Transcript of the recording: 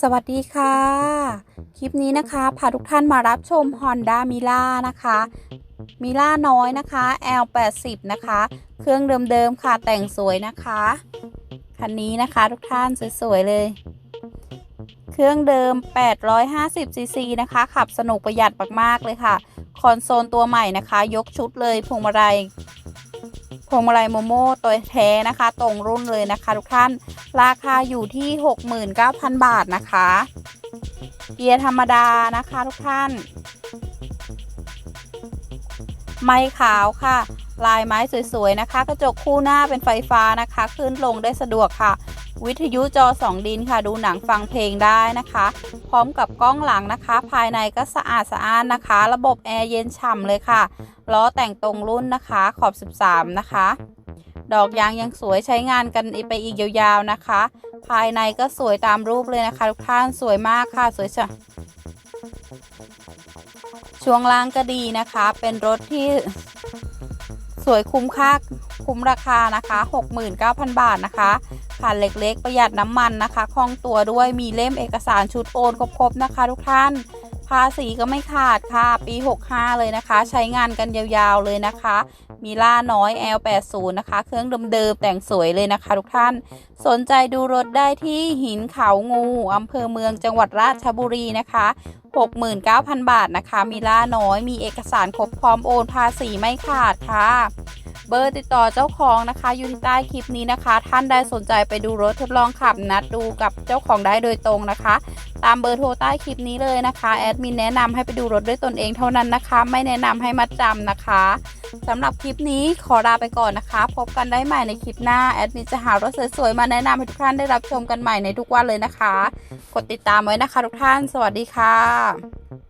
สวัสดีค่ะ คลิปนี้นะคะ พาทุกท่านมารับชม Honda m i l a นะคะมิล่าน้อยนะคะ L80 นะคะ เครื่องเดิมๆค่ะแต่งสวยนะคะ คันนี้นะคะทุกท่านสวยๆเลย เครื่องเดิม 850 cc นะคะ ขับสนุกประหยัดมากๆเลยค่ะ คอนโซลตัวใหม่นะคะ ยกชุดเลยพวงมาลัย วงมาลัยโมโม่ตัวแท้นะคะ ตรงรุ่นเลยนะคะ ทุกท่านราคาอยู่ที่ 69,000 บาทนะคะเกียร์ธรรมดานะคะทุกท่าน ไม้ขาวค่ะ ลายไม้สวยๆนะคะ กระจกคู่หน้าเป็นไฟฟ้านะคะ ขึ้นลงได้สะดวกค่ะ วิทยุจอ 2 ดินค่ะ ดูหนังฟังเพลงได้นะคะ พร้อมกับกล้องหลังนะคะ ภายในก็สะอาดสะอ้านนะคะ ระบบแอร์เย็นฉ่ำเลยค่ะล้อแต่งตรงรุ่นนะคะ ขอบ 13 นะคะ ดอกยางยังสวยใช้งานกันไปอีกยาวๆนะคะ ภายในก็สวยตามรูปเลยนะคะ ทุกท่านสวยมากค่ะสวยจ้ะช่วงล่างก็ดีนะคะ เป็นรถที่สวยคุ้มค่าคุ้มราคานะคะ 69,000 บาทนะคะคันเล็กๆ ประหยัดน้ำมันนะคะคล่องตัวด้วยมีเล่มเอกสารชุดโอนครบๆนะคะ ทุกท่าน ภาษีก็ไม่ขาดค่ะ ปี 65 เลยนะคะ ใช้งานกันยาวๆเลยนะคะ มีล่าน้อย L80 นะคะ เครื่องเดิมๆแต่งสวยเลยนะคะ ทุกท่าน สนใจดูรถได้ที่หินเขางูอำเภอเมืองจังหวัดราชบุรีนะคะ69,000 บาทนะคะ มีล่าน้อย มีเอกสารครบพร้อมโอนภาษีไม่ขาดค่ะ บอร์ติดต่อเจ้าของนะคะอยู่ที่ใต้คลิปนี้นะคะ ท่านใดสนใจไปดูรถทดลองขับนัดดูกับเจ้าของได้โดยตรงนะคะ ตามเบอร์โทรใต้คลิปนี้เลยนะคะแอดมินแนะนำให้ไปดูรถด้วยตนเองเท่านั้นนะคะ ไม่แนะนำให้มัดจำนะคะสำหรับคลิปนี้ขอลาไปก่อนนะคะ พบกันได้ใหม่ในคลิปหน้าแอดมินจะหารถสวยๆมาแนะนำให้ทุกท่านได้รับชมกันใหม่ในทุกวันเลยนะคะ กดติดตามไว้นะคะ ทุกท่าน สวัสดีค่ะ